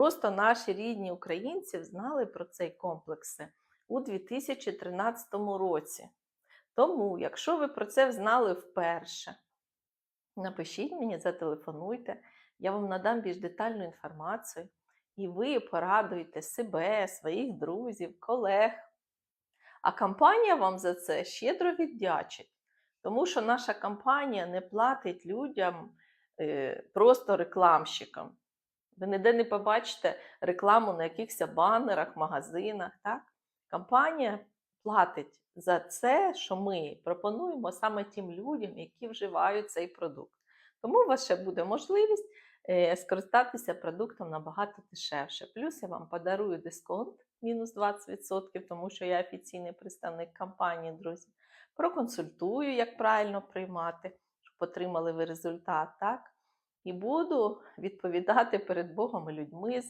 Просто наші рідні українці знали про цей комплекси у 2013 році. Тому, якщо ви про це знали вперше, напишіть мені, зателефонуйте, я вам надам більш детальну інформацію, і ви порадуєте себе, своїх друзів, колег. А компанія вам за це щедро віддячить, тому що наша компанія не платить людям е, просто рекламщикам. Ви ніде не побачите рекламу на якихось банерах, магазинах. Так? Компанія платить за це, що ми пропонуємо саме тим людям, які вживають цей продукт. Тому у вас ще буде можливість е, скористатися продуктом набагато дешевше. Плюс я вам подарую дисконт мінус 20%, тому що я офіційний представник компанії, друзі. Проконсультую, як правильно приймати, щоб отримали ви результат. так? І буду відповідати перед Богом і людьми за